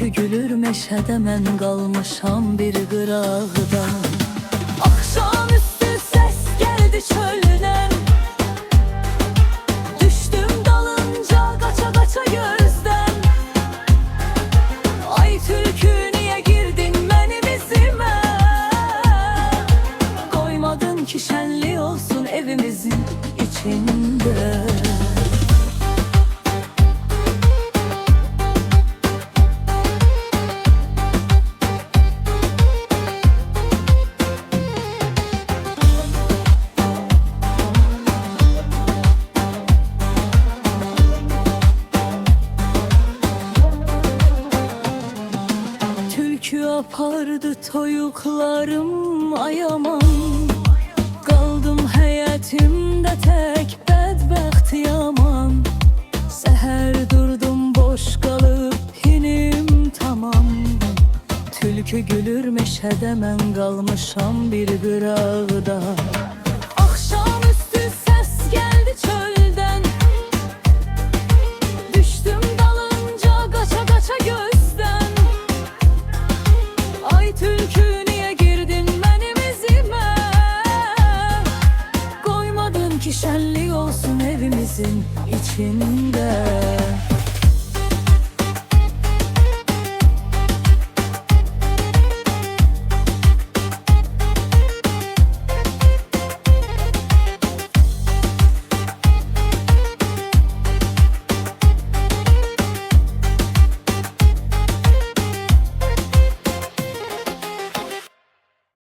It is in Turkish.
meşədə mən qalmışam bir qırağda Axşamüstü səs gəldi çöldən Düşdüm dalınca qaça qaça gözdən Ay tülkü niye girdin benim izime Koymadın ki şenli olsun evimizin içinde Tülkü apardı toyuklarım ayaman Kaldım həyətimdə tək bədbəxt yaman Səhər durdum boş qalıb hinim tamam. Tülkü gülür meşədə mən qalmışam bir qırağda Koymadın ki şenlik olsun evimizin içinde